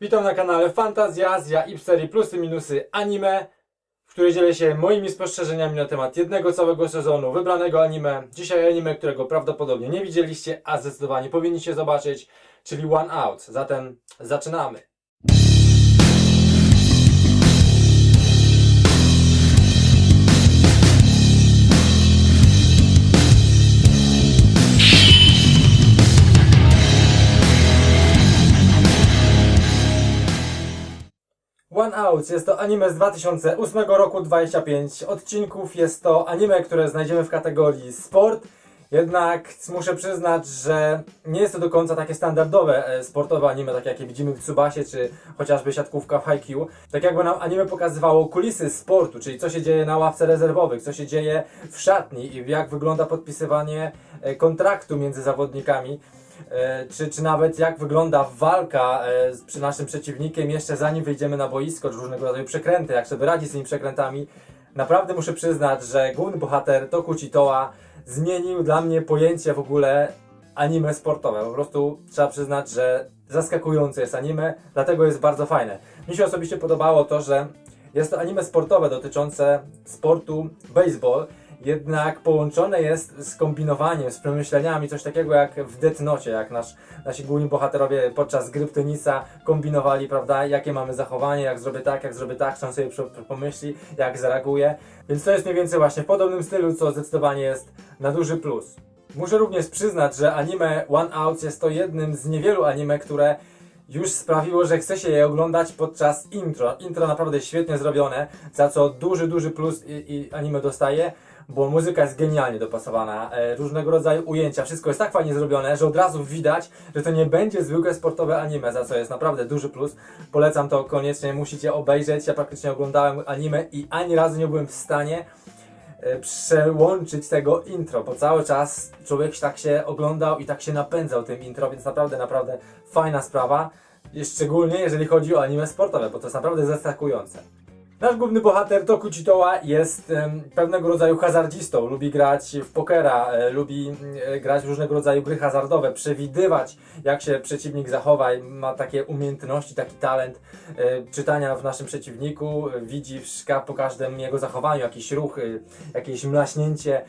Witam na kanale Fantazja Azja i w serii Plusy Minusy Anime, w której dzielę się moimi spostrzeżeniami na temat jednego całego sezonu wybranego anime. Dzisiaj anime, którego prawdopodobnie nie widzieliście, a zdecydowanie powinniście zobaczyć, czyli One Out. Zatem zaczynamy. One Out jest to anime z 2008 roku, 25 odcinków. Jest to anime, które znajdziemy w kategorii sport. Jednak muszę przyznać, że nie jest to do końca takie standardowe e, sportowe anime, tak jakie widzimy w Tsubasie, czy chociażby siatkówka w Haikyuu. Tak jakby nam anime pokazywało kulisy sportu, czyli co się dzieje na ławce rezerwowych, co się dzieje w szatni i jak wygląda podpisywanie e, kontraktu między zawodnikami. E, czy, czy nawet jak wygląda walka e, z przy naszym przeciwnikiem jeszcze zanim wyjdziemy na boisko, czy różnego rodzaju przekręty, jak sobie radzić z tymi przekrętami. Naprawdę muszę przyznać, że główny bohater Tokuchi Toa zmienił dla mnie pojęcie w ogóle anime sportowe. Po prostu trzeba przyznać, że zaskakujące jest anime, dlatego jest bardzo fajne. Mi się osobiście podobało to, że jest to anime sportowe dotyczące sportu baseball, jednak połączone jest z kombinowaniem, z przemyśleniami, coś takiego jak w Death Note, jak nasz, nasi główni bohaterowie podczas gry w tenisa kombinowali, prawda, jakie mamy zachowanie, jak zrobię tak, jak zrobię tak, co on sobie pomyśli, jak zareaguje. Więc to jest mniej więcej właśnie w podobnym stylu, co zdecydowanie jest na duży plus. Muszę również przyznać, że anime One Out jest to jednym z niewielu anime, które już sprawiło, że chce się je oglądać podczas intro. Intro naprawdę świetnie zrobione, za co duży, duży plus i, i anime dostaje, bo muzyka jest genialnie dopasowana, e, różnego rodzaju ujęcia, wszystko jest tak fajnie zrobione, że od razu widać, że to nie będzie zwykłe sportowe anime, za co jest naprawdę duży plus. Polecam to koniecznie, musicie obejrzeć. Ja praktycznie oglądałem anime i ani razu nie byłem w stanie przełączyć tego intro, bo cały czas człowiek tak się oglądał i tak się napędzał tym intro, więc naprawdę, naprawdę fajna sprawa. Szczególnie jeżeli chodzi o anime sportowe, bo to jest naprawdę zaskakujące. Nasz główny bohater Tokuchi Toa jest pewnego rodzaju hazardzistą. Lubi grać w pokera, e, lubi e, grać w różnego rodzaju gry hazardowe, przewidywać jak się przeciwnik zachowa. i Ma takie umiejętności, taki talent e, czytania w naszym przeciwniku. Widzi po każdym jego zachowaniu jakiś ruch, jakieś mlaśnięcie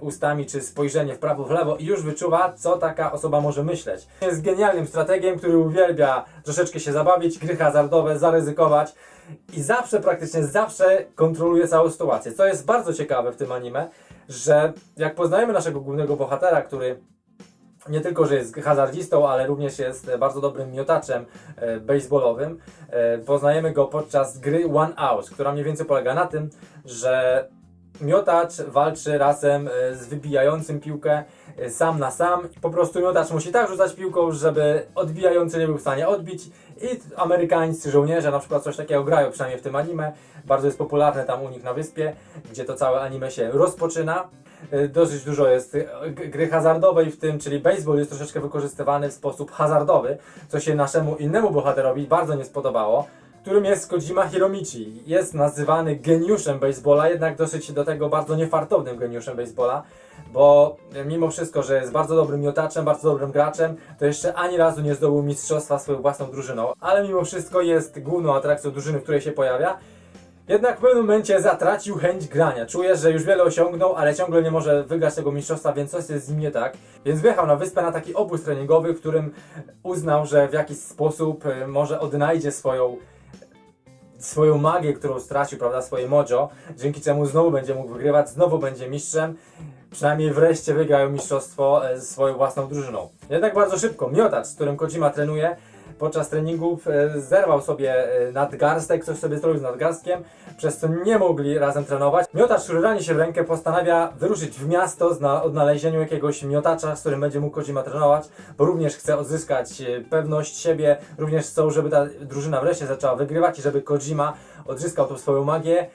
ustami czy spojrzenie w prawo, w lewo i już wyczuwa, co taka osoba może myśleć. Jest genialnym strategiem, który uwielbia troszeczkę się zabawić, gry hazardowe, zaryzykować i zawsze, praktycznie zawsze kontroluje całą sytuację. Co jest bardzo ciekawe w tym anime, że jak poznajemy naszego głównego bohatera, który nie tylko, że jest hazardzistą, ale również jest e, bardzo dobrym miotaczem e, baseballowym. E, poznajemy go podczas gry One Out, która mniej więcej polega na tym, że miotacz walczy razem e, z wybijającym piłkę e, sam na sam. Po prostu miotacz musi tak rzucać piłką, żeby odbijający nie był w stanie odbić. I amerykańscy żołnierze na przykład coś takiego grają, przynajmniej w tym anime. Bardzo jest popularne tam u nich na wyspie, gdzie to całe anime się rozpoczyna. Y, Dosyć dużo jest gry hazardowej w tym, czyli baseball jest troszeczkę wykorzystywany w sposób hazardowy, co się naszemu innemu bohaterowi bardzo nie spodobało, którym jest Kojima Hiromichi. Jest nazywany geniuszem baseballa, jednak dosyć do tego bardzo niefartownym geniuszem baseballa, bo mimo wszystko, że jest bardzo dobrym miotaczem, bardzo dobrym graczem, to jeszcze ani razu nie zdobył mistrzostwa swoją własną drużyną, ale mimo wszystko jest główną atrakcją drużyny, w której się pojawia. Jednak w pewnym momencie zatracił chęć grania. Czuje, że już wiele osiągnął, ale ciągle nie może wygrać tego mistrzostwa, więc coś jest z nim nie tak. Więc wyjechał na wyspę na taki obóz treningowy, w którym uznał, że w jakiś sposób y, może odnajdzie swoją swoją magię, którą stracił, prawda, swoje mojo, dzięki czemu znowu będzie mógł wygrywać, znowu będzie mistrzem, przynajmniej wreszcie wygrają mistrzostwo ze swoją własną drużyną. Jednak bardzo szybko miotacz, z którym Kojima trenuje, podczas treningów e, zerwał sobie e, nadgarstek, coś sobie zrobił z nadgarstkiem, przez co nie mogli razem trenować. Miotacz, który rani się w rękę, postanawia wyruszyć w miasto na odnalezieniu jakiegoś miotacza, z którym będzie mógł Kojima trenować, bo również chce odzyskać e, pewność siebie, również chcą, żeby ta drużyna wreszcie zaczęła wygrywać i żeby Kojima odzyskał tą swoją magię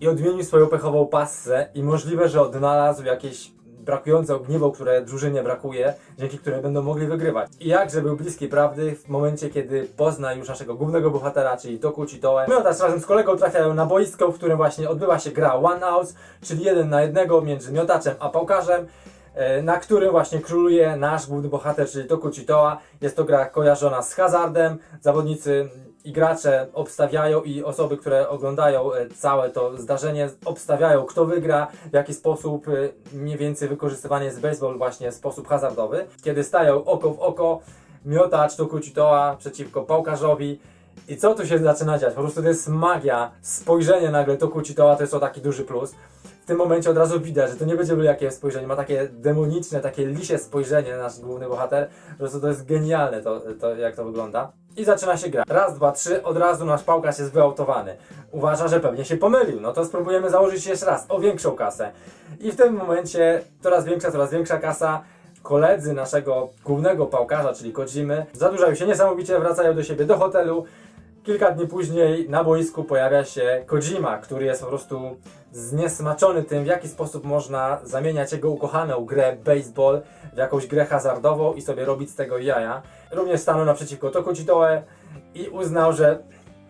i odmienił swoją pechową passę i możliwe, że odnalazł jakieś brakujące ogniwo, które drużynie brakuje, dzięki której będą mogli wygrywać. I jakże był bliski prawdy w momencie, kiedy pozna już naszego głównego bohatera, czyli Tokuchi Toe. Miotacz razem z kolegą trafiają na boisko, w którym właśnie odbywa się gra One Out, czyli jeden na jednego między miotaczem a pałkarzem. e, na którym właśnie króluje nasz główny bohater, czyli Tokuchi Toa. Jest to gra kojarzona z hazardem. Zawodnicy i gracze obstawiają i osoby, które oglądają e, całe to zdarzenie, obstawiają kto wygra, w jaki sposób e, mniej więcej wykorzystywany jest baseball właśnie w sposób hazardowy. Kiedy stają oko w oko, miotacz Tokuchi Toa przeciwko pałkarzowi. I co tu się zaczyna dziać? Po prostu to jest magia. Spojrzenie nagle Tokuchi Toa to jest o taki duży plus. W tym momencie od razu widać, że to nie będzie byle jakie spojrzenie, ma takie demoniczne, takie lisie spojrzenie nasz główny bohater. Po prostu to jest genialne to, to jak to wygląda. I zaczyna się gra. Raz, dwa, trzy, od razu nasz pałkarz jest wyautowany. Uważa, że pewnie się pomylił. No to spróbujemy założyć jeszcze raz o większą kasę. I w tym momencie coraz większa, coraz większa kasa. Koledzy naszego głównego pałkarza, czyli Kojimy, zadłużają się niesamowicie, wracają do siebie do hotelu. Kilka dni później na boisku pojawia się Kojima, który jest po prostu zniesmaczony tym, w jaki sposób można zamieniać jego ukochaną grę baseball w jakąś grę hazardową i sobie robić z tego jaja. Również stanął naprzeciwko Tokuchi Toe i uznał, że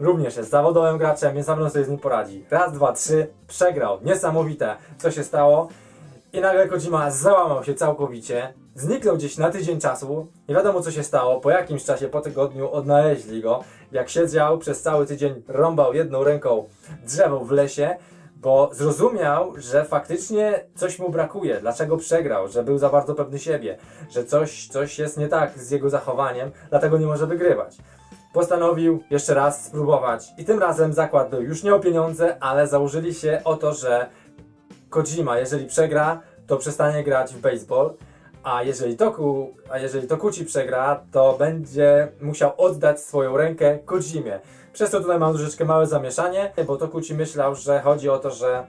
również jest zawodowym graczem, więc na pewno sobie z nim poradzi. Raz, dwa, trzy, przegrał. Niesamowite, co się stało. I nagle Kojima załamał się całkowicie, zniknął gdzieś na tydzień czasu, nie wiadomo co się stało, po jakimś czasie, po tygodniu odnaleźli go, jak siedział przez cały tydzień, rąbał jedną ręką drzewo w lesie, bo zrozumiał, że faktycznie coś mu brakuje, dlaczego przegrał, że był za bardzo pewny siebie, że coś, coś jest nie tak z jego zachowaniem, dlatego nie może wygrywać. Postanowił jeszcze raz spróbować. I tym razem zakład był już nie o pieniądze, ale założyli się o to, że Kojima, jeżeli przegra, to przestanie grać w baseball, a jeżeli Toku, a jeżeli Tokuchi przegra, to będzie musiał oddać swoją rękę Kojimie. Przez to tutaj mam troszeczkę małe zamieszanie, bo Tokuchi myślał, że chodzi o to, że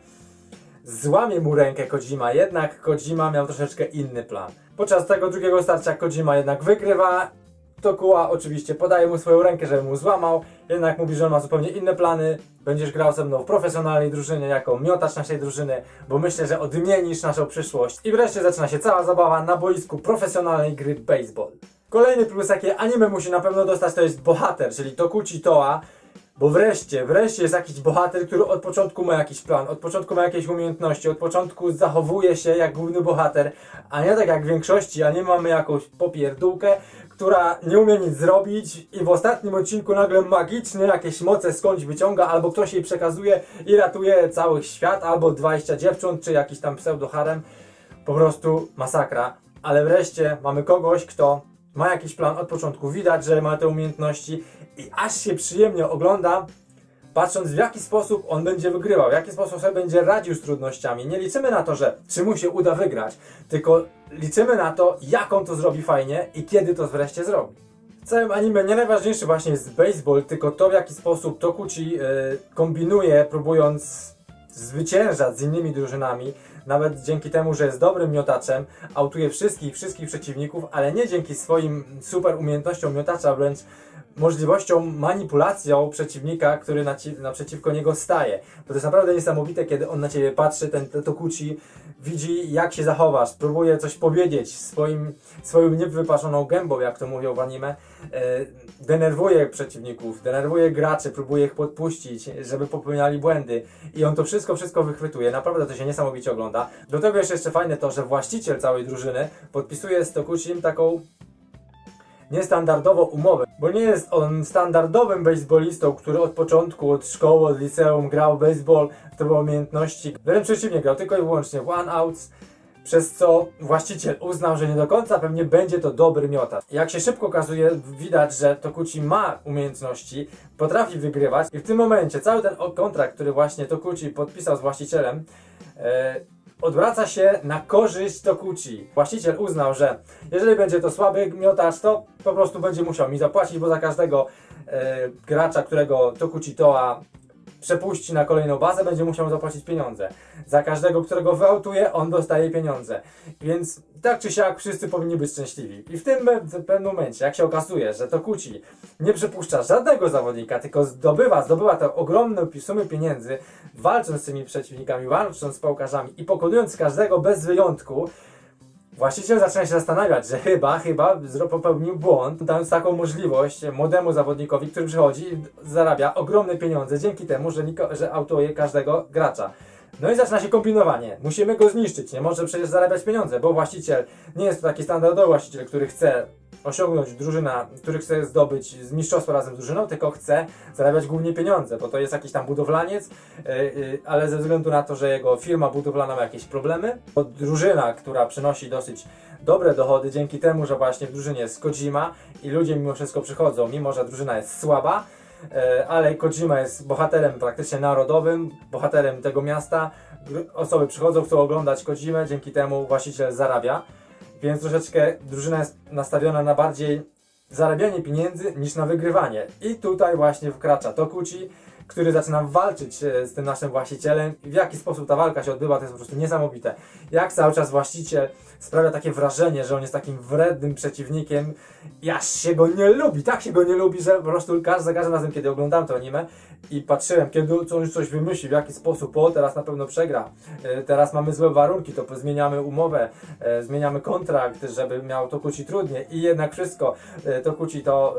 złamie mu rękę Kojima, jednak Kojima miał troszeczkę inny plan. Podczas tego drugiego starcia Kojima jednak wygrywa. Tokuła oczywiście podaje mu swoją rękę, żeby mu złamał, jednak mówi, że on ma zupełnie inne plany. Będziesz grał ze mną w profesjonalnej drużynie jako miotacz naszej drużyny, bo myślę, że odmienisz naszą przyszłość. I wreszcie zaczyna się cała zabawa na boisku profesjonalnej gry baseball. Kolejny plus, jakie anime musi na pewno dostać, to jest bohater, czyli Tokuchi Toa, bo wreszcie, wreszcie jest jakiś bohater, który od początku ma jakiś plan, od początku ma jakieś umiejętności, od początku zachowuje się jak główny bohater, a nie tak jak w większości, a nie mamy jakąś popierdółkę, która nie umie nic zrobić i w ostatnim odcinku nagle magicznie jakieś moce skądś wyciąga, albo ktoś jej przekazuje i ratuje cały świat, albo 20 dziewcząt, czy jakiś tam pseudoharem. Po prostu masakra. Ale wreszcie mamy kogoś, kto ma jakiś plan od początku, widać, że ma te umiejętności i aż się przyjemnie ogląda, patrząc w jaki sposób on będzie wygrywał, w jaki sposób sobie będzie radził z trudnościami. Nie liczymy na to, że czy mu się uda wygrać, tylko liczymy na to, jak on to zrobi fajnie i kiedy to wreszcie zrobi. W całym anime nie najważniejszy właśnie jest baseball, tylko to w jaki sposób Tokuchi yy, kombinuje, próbując zwyciężać z innymi drużynami, nawet dzięki temu, że jest dobrym miotaczem, autuje wszystkich, wszystkich przeciwników, ale nie dzięki swoim super umiejętnościom miotacza, wręcz możliwością manipulacją przeciwnika, który na ci, naprzeciwko niego staje. Bo to jest naprawdę niesamowite, kiedy on na ciebie patrzy, ten, Tokuchi widzi jak się zachowasz, próbuje coś powiedzieć swoim, swoją niewypaszoną gębą, jak to mówią w anime, e, denerwuje przeciwników, denerwuje graczy, próbuje ich podpuścić, żeby popełniali błędy i on to wszystko, wszystko wychwytuje. Naprawdę to się niesamowicie ogląda. Do tego jeszcze fajne to, że właściciel całej drużyny podpisuje z Tokuchim taką niestandardową umowę, bo nie jest on standardowym baseballistą, który od początku, od szkoły, od liceum grał baseball, zdobywał umiejętności. Wręcz przeciwnie, grał tylko i wyłącznie one-outs, przez co właściciel uznał, że nie do końca pewnie będzie to dobry miotacz. Jak się szybko okazuje, widać, że Tokuchi ma umiejętności, potrafi wygrywać i w tym momencie cały ten kontrakt, który właśnie Tokuchi podpisał z właścicielem, e, odwraca się na korzyść Tokuchi. Właściciel uznał, że jeżeli będzie to słaby miotacz, to po prostu będzie musiał mi zapłacić, bo za każdego e, gracza, którego Tokuchi Toa przepuści na kolejną bazę, będzie musiał zapłacić pieniądze. Za każdego, którego wyautuje, on dostaje pieniądze. Więc tak czy siak wszyscy powinni być szczęśliwi. I w tym pewnym momencie, jak się okazuje, że Tokuchi nie przepuszcza żadnego zawodnika, tylko zdobywa, zdobywa te ogromne sumy pieniędzy, walcząc z tymi przeciwnikami, walcząc z pałkarzami i pokonując każdego bez wyjątku, Właściciel zaczyna się zastanawiać, że chyba, chyba popełnił błąd, dając taką możliwość młodemu zawodnikowi, który przychodzi i zarabia ogromne pieniądze dzięki temu, że, niko, że autuje każdego gracza. No i zaczyna się kombinowanie. Musimy go zniszczyć, nie może przecież zarabiać pieniądze, bo właściciel nie jest to taki standardowy właściciel, który chce osiągnąć drużyna, który chce zdobyć z razem z drużyną, tylko chce zarabiać głównie pieniądze, bo to jest jakiś tam budowlaniec, yy, yy, ale ze względu na to, że jego firma budowlana ma jakieś problemy, to drużyna, która przynosi dosyć dobre dochody dzięki temu, że właśnie w drużynie jest Kojima i ludzie mimo wszystko przychodzą, mimo że drużyna jest słaba, ale Kojima jest bohaterem praktycznie narodowym, bohaterem tego miasta. Osoby przychodzą, chcą oglądać Kojimę, dzięki temu właściciel zarabia. Więc troszeczkę drużyna jest nastawiona na bardziej zarabianie pieniędzy niż na wygrywanie. I tutaj właśnie wkracza Tokuchi, który zaczyna walczyć e, z tym naszym właścicielem. W jaki sposób ta walka się odbywa, to jest po prostu niesamowite. Jak cały czas właściciel sprawia takie wrażenie, że on jest takim wrednym przeciwnikiem i aż się go nie lubi, tak się go nie lubi, że po prostu za każdym razem, kiedy oglądałem to anime i patrzyłem, kiedy co on coś wymyśli, w jaki sposób, o teraz na pewno przegra, e, teraz mamy złe warunki, to zmieniamy umowę, e, zmieniamy kontrakt, żeby miał Tokuchi trudniej. I jednak wszystko e, to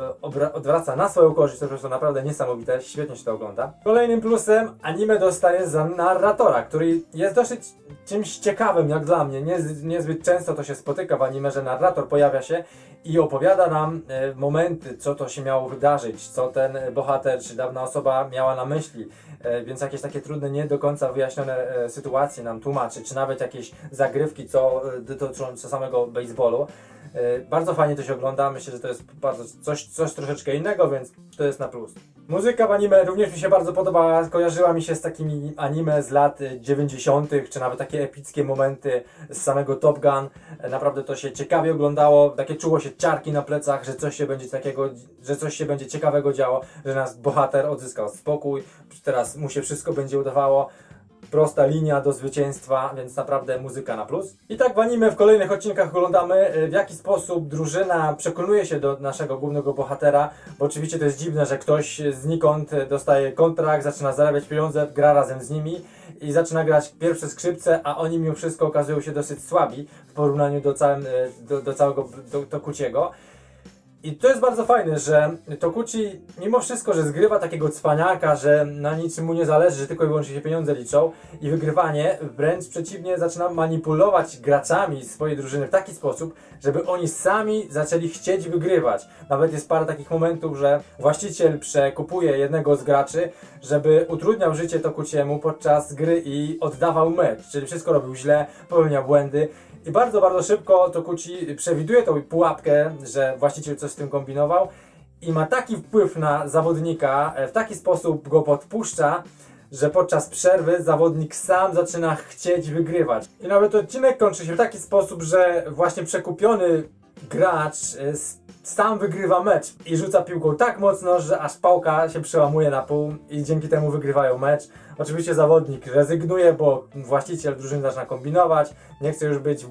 e, obra- odwraca na swoją korzyść, to prostu naprawdę niesamowite, świetnie się to ogląda. Kolejnym plusem anime dostaje za narratora, który jest dosyć czymś ciekawym jak dla mnie, Nie, niezbyt często to się spotyka w anime, że narrator pojawia się i opowiada nam e, momenty, co to się miało wydarzyć, co ten bohater czy dawna osoba miała na myśli, e, więc jakieś takie trudne, nie do końca wyjaśnione e, sytuacje nam tłumaczy, czy nawet jakieś zagrywki, co dotyczące samego baseballu. E, Bardzo fajnie to się ogląda, myślę, że to jest bardzo coś, coś troszeczkę innego, więc to jest na plus. Muzyka w anime również mi się bardzo podobała, kojarzyła mi się z takimi anime z lat y, 90., czy nawet takie epickie momenty z samego Top Gun. E, Naprawdę to się ciekawie oglądało, takie czuło się ciarki na plecach, że coś się będzie takiego, że coś się będzie ciekawego działo, że nas bohater odzyskał spokój, teraz mu się wszystko będzie udawało prosta linia do zwycięstwa, więc naprawdę muzyka na plus. I tak w anime w kolejnych odcinkach oglądamy y, w jaki sposób drużyna przekonuje się do naszego głównego bohatera, bo oczywiście to jest dziwne, że ktoś znikąd dostaje kontrakt, zaczyna zarabiać pieniądze, gra razem z nimi i zaczyna grać pierwsze skrzypce, a oni mimo wszystko okazują się dosyć słabi w porównaniu do, całym, y, do, do całego do, do Kuciego. I to jest bardzo fajne, że Tokuchi mimo wszystko, że zgrywa takiego cwaniaka, że na niczym mu nie zależy, że tylko i wyłącznie się pieniądze liczą i wygrywanie, wręcz przeciwnie zaczyna manipulować graczami swojej drużyny w taki sposób, żeby oni sami zaczęli chcieć wygrywać. Nawet jest parę takich momentów, że właściciel przekupuje jednego z graczy, żeby utrudniał życie Tokuchiemu podczas gry i oddawał mecz, czyli wszystko robił źle, popełniał błędy. I bardzo, bardzo szybko Tokuchi przewiduje tą pułapkę, że właściciel coś tym kombinował i ma taki wpływ na zawodnika, e, w taki sposób go podpuszcza, że podczas przerwy zawodnik sam zaczyna chcieć wygrywać. I nawet odcinek kończy się w taki sposób, że właśnie przekupiony gracz e, sam wygrywa mecz i rzuca piłką tak mocno, że aż pałka się przełamuje na pół i dzięki temu wygrywają mecz. Oczywiście zawodnik rezygnuje, bo właściciel drużyny zaczyna kombinować, nie chce już być, y,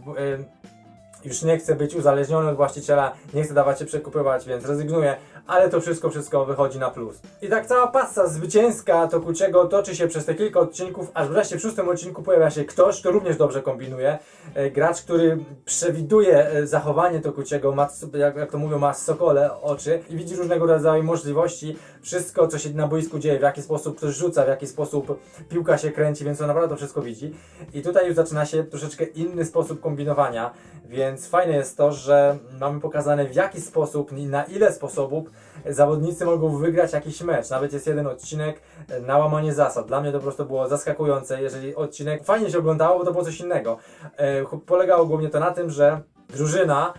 już nie chce być uzależniony od właściciela, nie chce dawać się przekupywać, więc rezygnuje, ale to wszystko, wszystko wychodzi na plus. I tak cała pasa zwycięska Tokuciego toczy się przez te kilka odcinków, aż wreszcie w szóstym odcinku pojawia się ktoś, kto również dobrze kombinuje. E, Gracz, który przewiduje e, zachowanie Tokuciego, ma, jak, to mówią, ma sokole oczy i widzi różnego rodzaju możliwości, wszystko co się na boisku dzieje, w jaki sposób ktoś rzuca, w jaki sposób piłka się kręci, więc on naprawdę to wszystko widzi. I tutaj już zaczyna się troszeczkę inny sposób kombinowania, więc fajne jest to, że mamy pokazane w jaki sposób i na ile sposobów zawodnicy mogą wygrać jakiś mecz. Nawet jest jeden odcinek e, na łamanie zasad. Dla mnie to po prostu było zaskakujące, jeżeli odcinek fajnie się oglądało, bo to było coś innego. E, Polegało głównie to na tym, że drużyna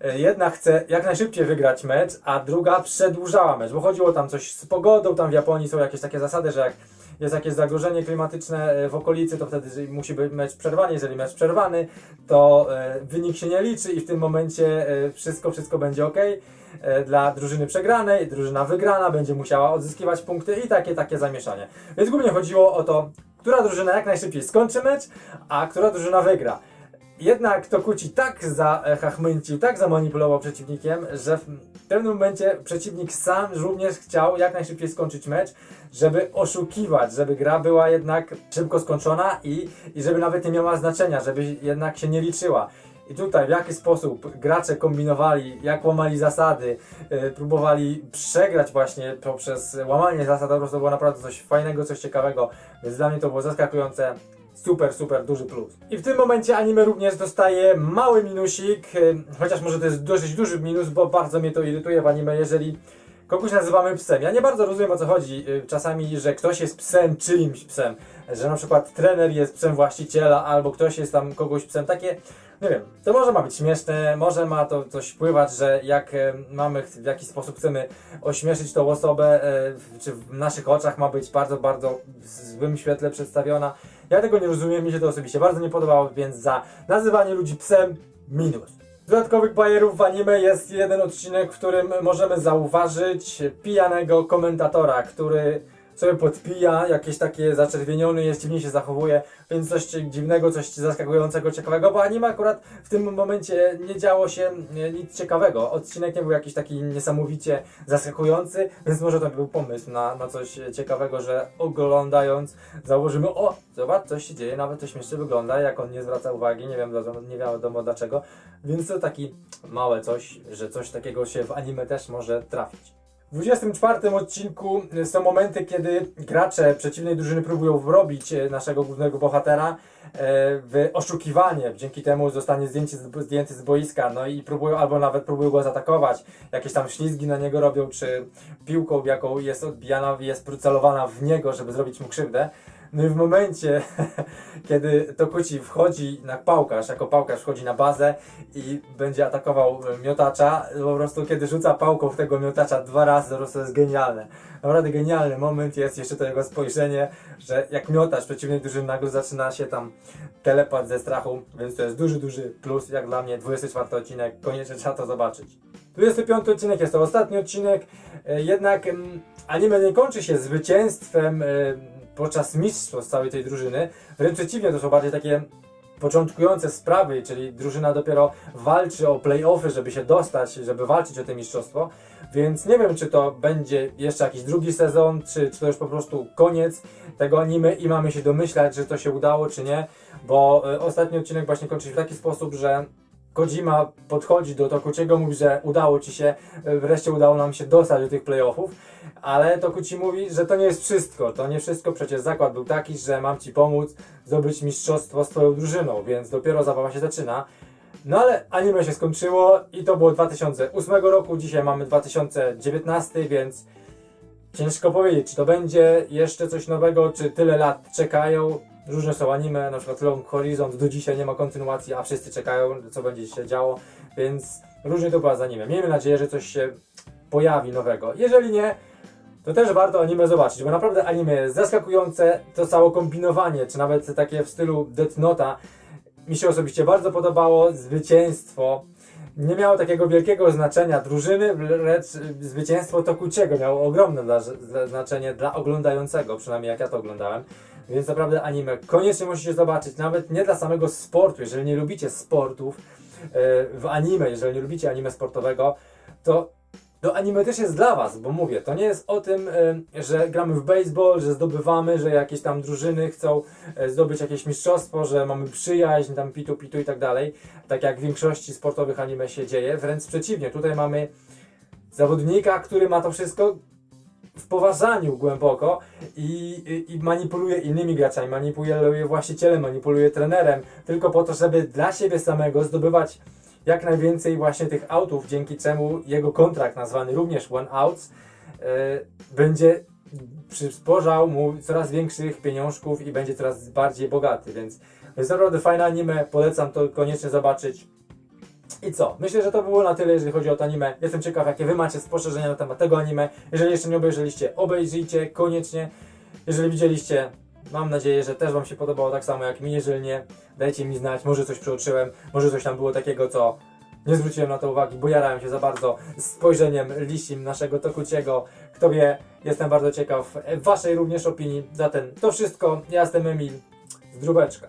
e, jedna chce jak najszybciej wygrać mecz, a druga przedłużała mecz, bo chodziło tam coś z pogodą, tam w Japonii są jakieś takie zasady, że jak jest jakieś zagrożenie klimatyczne e, w okolicy, to wtedy musi być mecz przerwany. Jeżeli mecz przerwany, to e, wynik się nie liczy i w tym momencie e, wszystko, wszystko będzie ok. Dla drużyny przegranej, drużyna wygrana będzie musiała odzyskiwać punkty i takie, takie zamieszanie. Więc głównie chodziło o to, która drużyna jak najszybciej skończy mecz, a która drużyna wygra. Jednak Tokuchi tak zachachmęcił, tak zamanipulował przeciwnikiem, że w pewnym momencie przeciwnik sam również chciał jak najszybciej skończyć mecz, żeby oszukiwać, żeby gra była jednak szybko skończona i, i żeby nawet nie miała znaczenia, żeby jednak się nie liczyła. I tutaj w jaki sposób gracze kombinowali, jak łamali zasady, yy, próbowali przegrać właśnie poprzez łamanie zasad, prostu było naprawdę coś fajnego, coś ciekawego, więc dla mnie to było zaskakujące. Super, super duży plus. I w tym momencie anime również dostaje mały minusik, yy, chociaż może to jest dosyć duży minus, bo bardzo mnie to irytuje w anime, jeżeli kogoś nazywamy psem. Ja nie bardzo rozumiem o co chodzi yy, czasami, że ktoś jest psem, czyimś psem, że na przykład trener jest psem właściciela, albo ktoś jest tam kogoś psem. Takie, nie wiem, to może ma być śmieszne, może ma to coś wpływać, że jak e, mamy, w jaki sposób chcemy ośmieszyć tą osobę, czy w naszych oczach ma być bardzo, bardzo w złym świetle przedstawiona. Ja tego nie rozumiem, mi się to osobiście bardzo nie podobało, więc za nazywanie ludzi psem minus. Z dodatkowych bajerów w anime jest jeden odcinek, w którym możemy zauważyć pijanego komentatora, który sobie podpija, jakieś takie zaczerwieniony jest, dziwnie się zachowuje, więc coś dziwnego, coś zaskakującego, ciekawego, bo anime akurat w tym momencie nie działo się nic ciekawego. Odcinek nie był jakiś taki niesamowicie zaskakujący, więc może to był pomysł na, na coś ciekawego, że oglądając założymy, o, zobacz, coś się dzieje, nawet to śmiesznie wygląda, jak on nie zwraca uwagi, nie wiem, nie wiadomo dlaczego, więc to taki małe coś, że coś takiego się w anime też może trafić. W 24 odcinku są momenty, kiedy gracze przeciwnej drużyny próbują wrobić e, naszego głównego bohatera e, w oszukiwanie. Dzięki temu zostanie zdjęty, z- zdjęty z boiska, no i próbują, albo nawet próbują go zaatakować. Jakieś tam ślizgi na niego robią, czy piłką, jaką jest odbijana, jest celowana w niego, żeby zrobić mu krzywdę. No i w momencie, kiedy Tokuchi wchodzi na pałkarz, jako pałkarz wchodzi na bazę i będzie atakował e, miotacza, po prostu kiedy rzuca pałką w tego miotacza dwa razy, po prostu jest genialne. Naprawdę genialny moment jest jeszcze to jego spojrzenie, że jak miotacz przeciwnej drużyny nagle zaczyna się tam telepać ze strachu, więc to jest duży, duży plus jak dla mnie. 24 odcinek, koniecznie trzeba to zobaczyć. 25 odcinek jest to ostatni odcinek, e, jednak em, anime nie kończy się zwycięstwem e, podczas mistrzostw całej tej drużyny. Wręcz przeciwnie, to są bardziej takie początkujące sprawy, czyli drużyna dopiero walczy o play-offy, żeby się dostać, żeby walczyć o to mistrzostwo. Więc nie wiem, czy to będzie jeszcze jakiś drugi sezon, czy, czy to już po prostu koniec tego anime i mamy się domyślać, że to się udało, czy nie. Bo e, ostatni odcinek właśnie kończy się w taki sposób, że Kojima podchodzi do Tokuchiego, mówi, że udało ci się, e, wreszcie udało nam się dostać do tych playoffów, ale Tokuchi mówi, że to nie jest wszystko, to nie wszystko, przecież zakład był taki, że mam ci pomóc zdobyć mistrzostwo z twoją drużyną, więc dopiero zabawa się zaczyna. No ale anime się skończyło i to było 2008 roku, dzisiaj mamy 2019, więc ciężko powiedzieć, czy to będzie jeszcze coś nowego, czy tyle lat czekają. Różne są anime, na przykład Long Horizon do dzisiaj nie ma kontynuacji, a wszyscy czekają, co będzie się działo, więc różnie to bywa z anime. Miejmy nadzieję, że coś się pojawi nowego. Jeżeli nie, to też warto anime zobaczyć, bo naprawdę anime jest zaskakujące, to całe kombinowanie, czy nawet takie w stylu Death Nota mi się osobiście bardzo podobało, zwycięstwo nie miało takiego wielkiego znaczenia drużyny, lecz zwycięstwo Tokuciego miało ogromne dla, znaczenie dla oglądającego, przynajmniej jak ja to oglądałem. Więc naprawdę anime koniecznie musicie zobaczyć, nawet nie dla samego sportu, jeżeli nie lubicie sportów e, w anime, jeżeli nie lubicie anime sportowego, to to anime też jest dla was, bo mówię, to nie jest o tym, e, że gramy w baseball, że zdobywamy, że jakieś tam drużyny chcą e, zdobyć jakieś mistrzostwo, że mamy przyjaźń, tam pitu pitu i tak dalej, tak jak w większości sportowych anime się dzieje, wręcz przeciwnie, tutaj mamy zawodnika, który ma to wszystko w poważaniu głęboko i, i, i manipuluje innymi graczami, manipuluje właścicielem, manipuluje trenerem, tylko po to, żeby dla siebie samego zdobywać jak najwięcej właśnie tych autów, dzięki czemu jego kontrakt nazwany również One Outs yy, będzie przysporzał mu coraz większych pieniążków i będzie coraz bardziej bogaty, więc jest naprawdę fajne anime, polecam to koniecznie zobaczyć. I co? Myślę, że to było na tyle, jeżeli chodzi o to anime. Jestem ciekaw, jakie wy macie spostrzeżenia na temat tego anime. Jeżeli jeszcze nie obejrzeliście, obejrzyjcie koniecznie. Jeżeli widzieliście, mam nadzieję, że też wam się podobało tak samo jak mi. Jeżeli nie, dajcie mi znać, może coś przeoczyłem, może coś tam było takiego, co nie zwróciłem na to uwagi, bo jarałem się za bardzo spojrzeniem lisim naszego Tokuciego. Kto wie, jestem bardzo ciekaw waszej również opinii. Zatem to wszystko. Ja jestem Emil z Drubeczka.